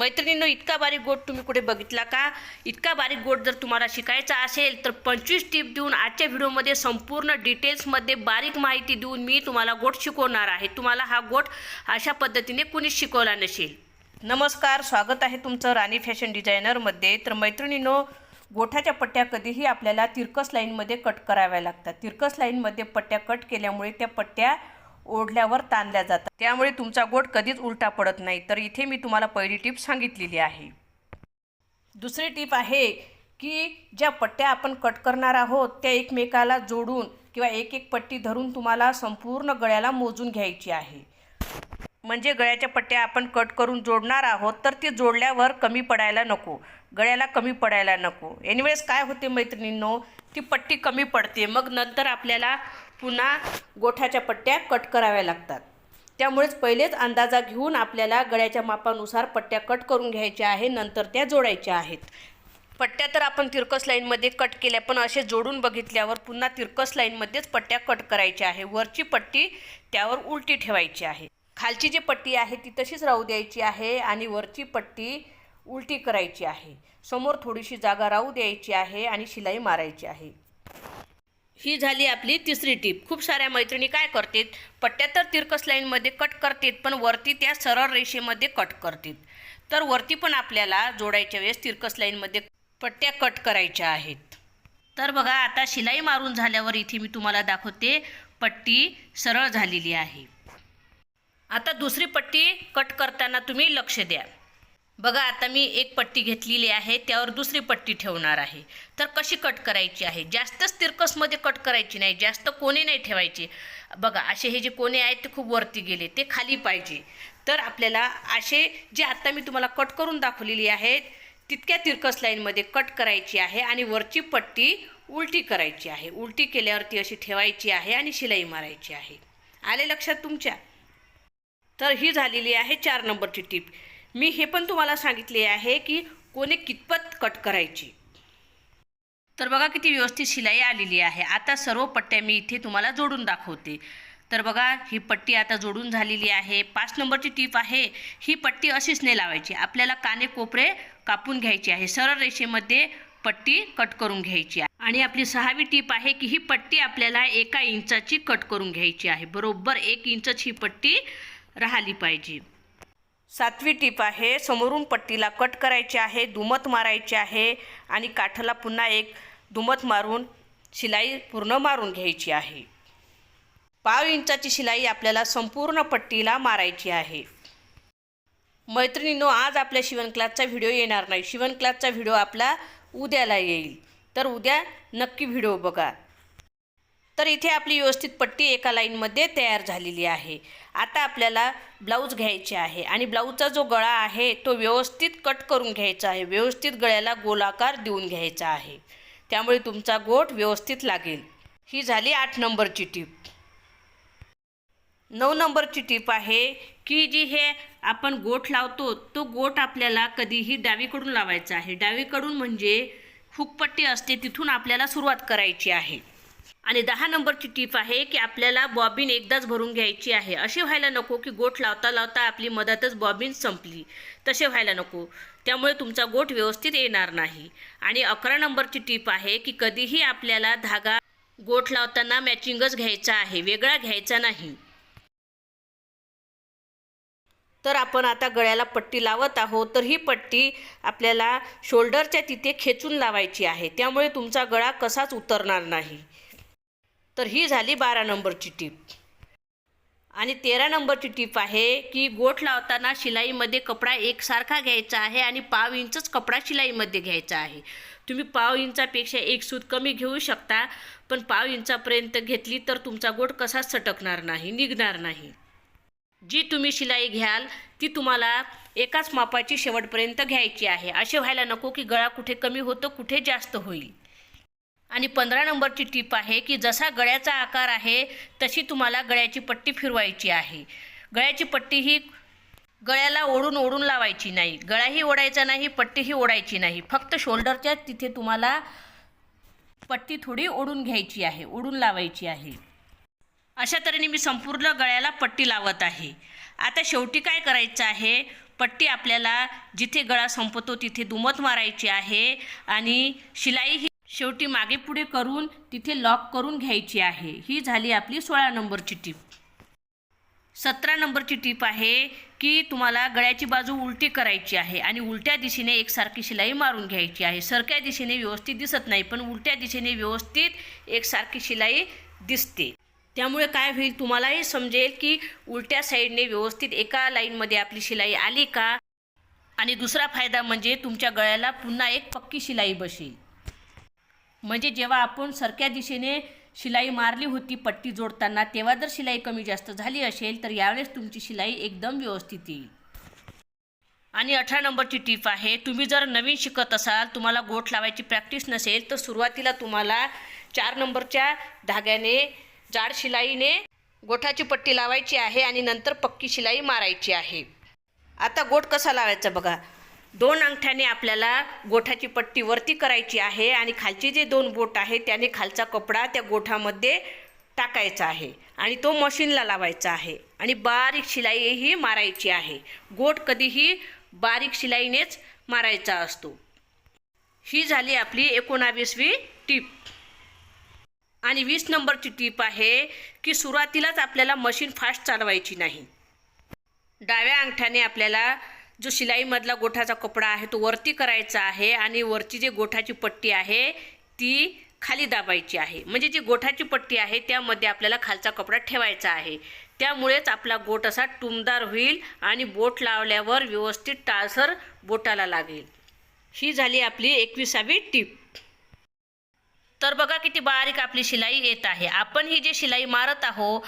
मैत्रिणींनो इतका बारीक गोट तुम्ही कुठे बघितला का? इतका बारीक गोट जर तुम्हाला शिकायचा असेल तर पंचवीस टिप देऊन आजच्या व्हिडिओमध्ये संपूर्ण डिटेल्समध्ये बारीक माहिती देऊन मी तुम्हाला गोट शिकवणार आहे. तुम्हाला हा गोट अशा पद्धतीने कुणीच शिकवला नसेल. नमस्कार स्वागत आहे तुमचं राणी फॅशन डिझायनरमध्ये. तर मैत्रिणींनो गोठाच्या पट्ट्या कधीही आपल्याला तिरकस लाईनमध्ये कट कराव्या लागतात. तिरकस लाईनमध्ये पट्ट्या कट केल्यामुळे त्या पट्ट्या ओढल्यावर ताणल्या जातात. त्यामुळे तुमचा गोट कधीच उलटा पडत नाही. तर इथे मी तुम्हाला पहिली टिप सांगितलेली आहे. दुसरी टीप आहे की ज्या पट्ट्या आपण कट करणार आहोत त्या एकमेकाला जोडून किंवा एक एक पट्टी धरून तुम्हाला संपूर्ण गळ्याला मोजून घ्यायची आहे. म्हणजे गळ्याच्या पट्ट्या आपण कट करून जोडणार आहोत तर ती जोडल्यावर कमी पडायला नको. गळ्याला कमी पडायला नको. एनिवेज काय होते मैत्रिणींनो? ती पट्टी कमी पडते. मग नंतर आपल्याला पुन्हा गोठ्याच्या पट्ट्या कट कराव्या लागतात. त्यामुळेच पहिलेच अंदाजा घेऊन आपल्याला गळ्याच्या मापानुसार पट्ट्या कट करून घ्यायच्या आहे नंतर त्या जोडायच्या आहेत. पट्ट्या तर आपण तिरकस लाईनमध्ये कट केल्या पण असे जोडून बघितल्यावर पुन्हा तिरकस लाईनमध्येच पट्ट्या कट करायच्या आहे. वरची पट्टी त्यावर उलटी ठेवायची आहे. खालची जी पट्टी आहे ती तशीच राहू द्यायची आहे आणि वरची पट्टी उलटी करायची आहे. समोर थोडीशी जागा राहू द्यायची आहे आणि शिलाई मारायची आहे. ही झाली आपली तिसरी टीप. खूप साऱ्या मैत्रिणी काय करतात पट्ट्या तर तिरकस लाईनमध्ये कट करतात पण वरती त्या सरळ रेषेमध्ये कट करतात तर वरती पण आपल्याला जोडायच्या वेळेस तिरकस लाईनमध्ये पट्ट्या कट करायच्या आहेत. तर बघा आता शिलाई मारून झाल्यावर इथे मी तुम्हाला दाखवते पट्टी सरळ झालेली आहे. आता दुसरी पट्टी कट करताना तुम्ही लक्ष द्या. बघा आता मी एक पट्टी घेतलेली आहे त्यावर दुसरी पट्टी ठेवणार आहे. तर कशी कट करायची आहे? जास्तच तिरकसमध्ये कट करायची नाही जास्त कोणे नाही ठेवायचे. बघा असे हे जे कोणे आहेत ते खूप वरती गेले ते खाली पाहिजे. तर आपल्याला असे जे आत्ता मी तुम्हाला कट करून दाखवलेली आहेत तितक्या तिरकस लाईनमध्ये कट करायची आहे आणि वरची पट्टी उलटी करायची आहे. उलटी केल्यावरती अशी ठेवायची आहे आणि शिलाई मारायची आहे. आले लक्षात तुमच्या? तर ही झालेली आहे चार नंबरची टीप. मी हे पण तुम्हाला सांगितले आहे की कोणी कितपत कट करायची. तर बघा किती व्यवस्थित शिलाई आलेली आहे. आता सर्व पट्ट्या मी इथे तुम्हाला जोडून दाखवते. तर बघा ही पट्टी आता जोडून झालेली आहे. पाच नंबरची टीप आहे ही पट्टी अशीच नाही लावायची आपल्याला काने कोपरे कापून घ्यायची आहे. सरळ रेषेमध्ये पट्टी कट करून घ्यायची आहे. आणि आपली सहावी टीप आहे की ही पट्टी आपल्याला एका इंचाची कट करून घ्यायची आहे. बरोबर एक इंचच ही पट्टी राहिली पाहिजे. सातवी टीप आहे समोरून पट्टीला कट करायची आहे दुमत मारायची आहे आणि काठाला पुन्हा एक दुमत मारून शिलाई पूर्ण मारून घ्यायची आहे. पाव इंचाची शिलाई आपल्याला संपूर्ण पट्टीला मारायची आहे. मैत्रिणींनो आज आपल्या शिवण क्लासचा व्हिडिओ येणार नाही. शिवण क्लासचा व्हिडिओ आपला उद्याला येईल. तर उद्या नक्की व्हिडिओ बघा. तर इथे आपली व्यवस्थित पट्टी एका लाईनमध्ये तयार झालेली आहे. आता आपल्याला ब्लाऊज घ्यायचे आहे आणि ब्लाऊजचा जो गळा आहे तो व्यवस्थित कट करून घ्यायचा आहे. व्यवस्थित गळ्याला गोलाकार देऊन घ्यायचा आहे. त्यामुळे तुमचा गोठ व्यवस्थित लागेल. ही झाली आठ नंबरची टीप. नऊ नंबरची टीप आहे की जी हे आपण गोठ लावतो तो गोठ आपल्याला कधीही डावीकडून लावायचा आहे. डावीकडून म्हणजे हुकपट्टी असते तिथून आपल्याला सुरुवात करायची आहे. आणि दहा नंबरची टीप आहे की आपल्याला बॉबिन एकदाच भरून घ्यायची आहे. असे व्हायला नको की गोठ लावता लावता आपली मधातच बॉबिन संपली. तसे व्हायला नको. त्यामुळे तुमचा गोठ व्यवस्थित येणार नाही. आणि अकरा नंबरची टीप आहे की कधीही आपल्याला धागा गोठ लावताना मॅचिंगच घ्यायचा आहे वेगळा घ्यायचा नाही. तर आपण आता गळ्याला पट्टी लावत आहोत तर ही पट्टी आपल्याला शोल्डरच्या तिथे खेचून लावायची आहे. त्यामुळे तुमचा गळा कसाच उतरणार नाही. तर ही झाली बारा नंबरची टीप. आणि तेरा नंबरची टीप आहे की गोठ लावताना शिलाईमध्ये कपडा एकसारखा घ्यायचा आहे आणि पाव इंचच कपडा शिलाईमध्ये घ्यायचा आहे. तुम्ही पाव इंचापेक्षा एक सूत कमी घेऊ शकता पण पाव इंचापर्यंत घेतली तर तुमचा गोठ कसाच सटकणार नाही निघणार नाही. जी तुम्ही शिलाई घ्याल ती तुम्हाला एकाच मापाची शेवटपर्यंत घ्यायची आहे. असे व्हायला नको की गळा कुठे कमी होतं कुठे जास्त होईल. आणि पंधरा नंबरची टीप आहे की जसा गळ्याचा आकार आहे तशी तुम्हाला गळ्याची पट्टी फिरवायची आहे. गळ्याची पट्टी ही गळ्याला ओढून ओढून लावायची नाही. गळाही ओढायचा नाही पट्टीही ओढायची नाही. फक्त शोल्डरच्या तिथे तुम्हाला पट्टी थोडी ओढून घ्यायची आहे ओढून लावायची आहे. अशा तऱ्हेने मी संपूर्ण गळ्याला पट्टी लावत आहे. आता शेवटी काय करायचं आहे? पट्टी आपल्याला जिथे गळा संपतो तिथे दुमत मारायची आहे आणि शिलाई ही शेवटी मागे पुढे करून तिथे लॉक करून घ्यायची आहे. ही झाली आपली सोळा नंबरची टीप सतरा नंबरची टीप आहे की तुम्हाला गळ्याची बाजू उलटी करायची आहे आणि उलट्या दिशेने एकसारखी शिलाई मारून घ्यायची आहे. सरक्या दिशेने व्यवस्थित दिसत नाही पण उलट्या दिशेने व्यवस्थित एकसारखी शिलाई दिसते. त्यामुळे काय होईल तुम्हालाही समजेल की उलट्या साईडने व्यवस्थित एका लाईनमध्ये आपली शिलाई आली का? आणि दुसरा फायदा म्हणजे तुमच्या गळ्याला पुन्हा एक पक्की शिलाई बसेल. म्हणजे जेव्हा आपण सरक्या दिशेने शिलाई मारली होती पट्टी जोडताना तेव्हा जर शिलाई कमी जास्त झाली असेल तर यावेळेस तुमची शिलाई एकदम व्यवस्थित येईल. आणि अठरा नंबरची टीप आहे तुम्ही जर नवीन शिकत असाल तुम्हाला गोठ लावायची प्रॅक्टिस नसेल तर सुरुवातीला तुम्हाला चार नंबरच्या धाग्याने जाड शिलाईने गोठाची पट्टी लावायची आहे आणि नंतर पक्की शिलाई मारायची आहे. आता गोठ कसा लावायचा बघा. दोन अंगठ्याने आपल्याला गोठाची पट्टी वरती करायची आहे आणि खालचे जे दोन बोट आहे त्याने खालचा कपडा त्या गोठामध्ये टाकायचा आहे आणि तो मशीनला लावायचा आहे आणि बारीक शिलाईही मारायची आहे. गोठ कधीही बारीक शिलाईनेच मारायचा असतो. ही झाली आपली एकोणावीसवी टीप. आणि वीस नंबरची टीप आहे की सुरुवातीलाच आपल्याला मशीन फास्ट चालवायची नाही. डाव्या अंगठ्याने आपल्याला जो शिलाईमधला गोठाचा कपडा आहे तो वरती करायचा आहे आणि वरची जी गोठाची पट्टी आहे ती खाली दाबायची आहे. म्हणजे जी गोठाची पट्टी आहे त्यामध्ये आपल्याला खालचा कपडा ठेवायचा आहे. त्यामुळेच आपला गोट असा टुमदार होईल आणि बोट लावल्यावर व्यवस्थित टाळसर बोटाला लागेल. ही झाली आपली एकविसावी टीप. तर बघा किती बारीक आपली शिलाई येत आहे. आपण ही जी शिलाई मारत आहोत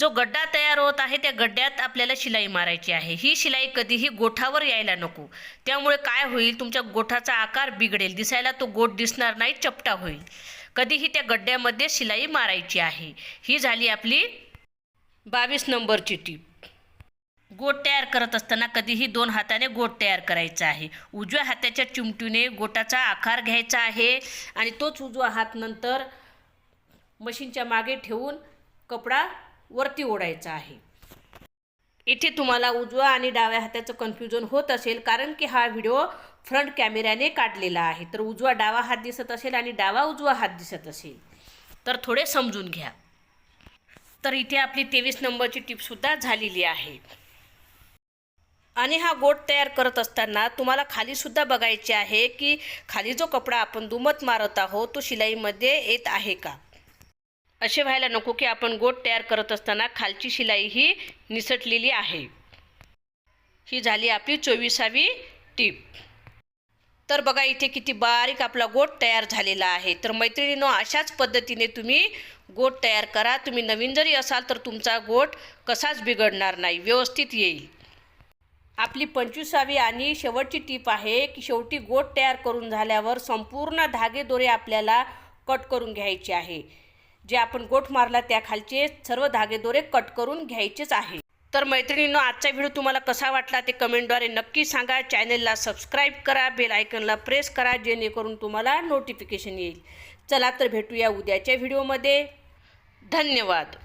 जो गड्डा तयार होत आहे त्या गड्ड्यात आपल्याला शिलाई मारायची आहे. ही शिलाई कधीही गोठावर यायला नको. त्यामुळे काय होईल? तुमच्या गोठाचा आकार बिघडेल. दिसायला तो गोठ दिसणार नाही चपटा होईल. कधीही त्या गड्ड्यामध्ये शिलाई मारायची आहे. ही झाली आपली बावीस नंबरची टीप. गोट तयार करत असताना कधीही दोन हाताने गोट तयार करायचा आहे. उजव्या हाताच्या चिमटीने गोटाचा आकार घ्यायचा आहे आणि तोच उजवा हात नंतर मशीनच्या मागे ठेवून कपडा वरती ओढायचा आहे. इथे तुम्हाला उजवा आणि डाव्या हाताचं कन्फ्युजन होत असेल कारण की हा व्हिडिओ फ्रंट कॅमेऱ्याने काढलेला आहे. तर उजवा डावा हात दिसत असेल आणि डावा उजवा हात दिसत असेल. तर थोडे समजून घ्या. तर इथे आपली तेवीस नंबरची टिपसुद्धा झालेली आहे. आणि हा गोट तयार करत असताना तुम्हाला खालीसुद्धा बघायचे आहे की खाली जो कपडा आपण दुमत मारत आहोत तो शिलाईमध्ये येत आहे का? असे व्हायला नको की आपण गोट तयार करत असताना खालची शिलाई ही निसटलेली आहे. ही झाली आपली चोवीसावी टीप. तर बघा इथे किती बारीक आपला गोट तयार झालेला आहे. तर मैत्रिणीनो अशाच पद्धतीने तुम्ही गोट तयार करा. तुम्ही नवीन जरी असाल तर तुमचा गोट कसाच बिघडणार नाही. व्यवस्थित येईल. आपली पंचवीसावी आणि शेवटची टीप आहे की शेवटी गोट तयार करून झाल्यावर संपूर्ण धागेदोरे आपल्याला कट करून घ्यायचे आहे. जे आपण गोठ मारला त्या खालचे सर्व धागेदोरे कट करून घ्यायचेच आहे. तर मैत्रिणींनो आजचा व्हिडिओ तुम्हाला कसा वाटला ते कमेंटद्वारे नक्की सांगा. चॅनलला सबस्क्राईब करा बेल आयकनला प्रेस करा जेणेकरून तुम्हाला नोटिफिकेशन येईल. चला तर भेटूया उद्याच्या व्हिडिओमध्ये. धन्यवाद.